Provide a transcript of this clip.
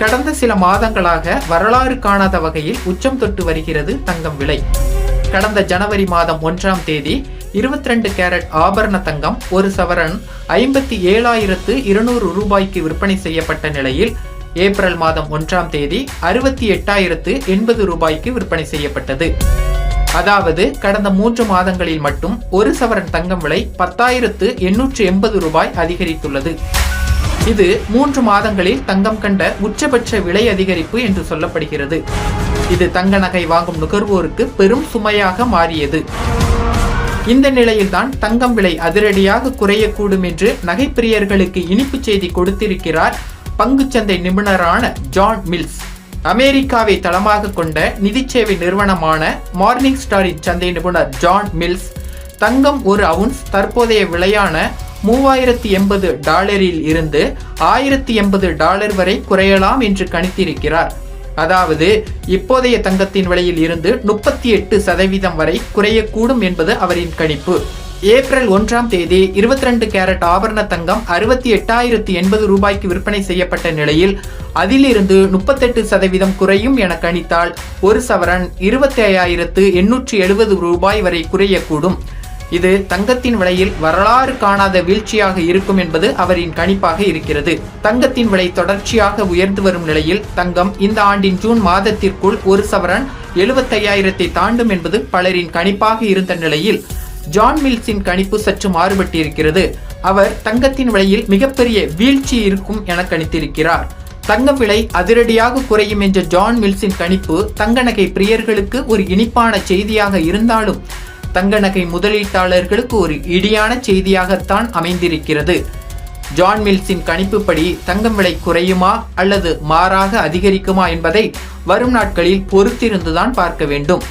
கடந்த சில மாதங்களாக வரலாறு காணாத வகையில் உச்சம் தொட்டு வருகிறது தங்கம் விலை. கடந்த ஜனவரி மாதம் ஒன்றாம் தேதி 22 கேரட் ஆபரண தங்கம் ஒரு சவரன் ஐம்பத்தி ஏழாயிரத்து இருநூறு ரூபாய்க்கு விற்பனை செய்யப்பட்ட நிலையில் ஏப்ரல் மாதம் ஒன்றாம் தேதி அறுபத்தி எட்டாயிரத்து எண்பது ரூபாய்க்கு விற்பனை செய்யப்பட்டது. அதாவது கடந்த மூன்று மாதங்களில் மட்டும் ஒரு சவரன் தங்கம் விலை பத்தாயிரத்து எண்ணூற்று எண்பது ரூபாய் அதிகரித்துள்ளது. இது மூன்று மாதங்களில் தங்கம் கண்ட உச்சபட்ச விலை அதிகரிப்பு என்று சொல்லப்படுகிறது. இது தங்க நகை வாங்கும் நுகர்வோருக்கு பெரும் சுமையாக மாறியது. இந்த நிலையில்தான் தங்கம் விலை அதிரடியாக குறையக்கூடும் என்று நகைப்பிரியர்களுக்கு இனிப்பு செய்தி கொடுத்திருக்கிறார் பங்குச்சந்தை நிபுணரான ஜான் மில்ஸ். அமெரிக்காவை தளமாக கொண்ட நிதிச்சேவை நிறுவனமான மார்னிங் ஸ்டாரின் சந்தை நிபுணர் ஜான் மில்ஸ் தங்கம் ஒரு அவுன்ஸ் தற்போதைய விலையான மூவாயிரத்தி எண்பது டாலரில் இருந்து ஆயிரத்தி எண்பது டாலர் வரை குறையலாம் என்று கணித்திருக்கிறார். அதாவது இப்போதைய தங்கத்தின் விலையில் இருந்து முப்பத்தி எட்டு சதவீதம் வரை குறையக்கூடும் என்பது அவரின் கணிப்பு. ஏப்ரல் ஒன்றாம் தேதி 22 கேரட் ஆபரண தங்கம் அறுபத்தி எட்டாயிரத்தி எண்பது ரூபாய்க்கு விற்பனை செய்யப்பட்ட நிலையில் அதிலிருந்து முப்பத்தெட்டு சதவீதம் குறையும் என கணித்தால் ஒரு சவரன் இருபத்தி ஐயாயிரத்து எண்ணூற்றி எழுபது ரூபாய் வரை குறையக்கூடும். இது தங்கத்தின் விலையில் வரலாறு காணாத வீழ்ச்சியாக இருக்கும் என்பது அவரின் கணிப்பாக இருக்கிறது. தங்கத்தின் விலை தொடர்ச்சியாக உயர்ந்து வரும் நிலையில் தங்கம் இந்த ஆண்டின் ஜூன் மாதத்திற்குள் ஒரு சவரன் எழுபத்தையாயிரத்தை தாண்டும் என்பது பலரின் கணிப்பாக இருந்த நிலையில் ஜான் மில்ஸின் கணிப்பு சற்று மாறுபட்டிருக்கிறது. அவர் தங்கத்தின் விலையில் மிகப்பெரிய வீழ்ச்சி இருக்கும் என கணித்திருக்கிறார். தங்க விலை அதிரடியாக குறையும் என்ற ஜான் மில்ஸின் கணிப்பு தங்க நகை பிரியர்களுக்கு ஒரு இனிப்பான செய்தியாக இருந்தாலும் தங்க நகை முதலீட்டாளர்களுக்கு ஒரு இடியான செய்தியாகத்தான் அமைந்திருக்கிறது. ஜான் மில்ஸின் கணிப்புப்படி தங்கம் விலை குறையுமா அல்லது மாறாக அதிகரிக்குமா என்பதை வரும் நாட்களில் பொறுத்திருந்துதான் பார்க்க வேண்டும்.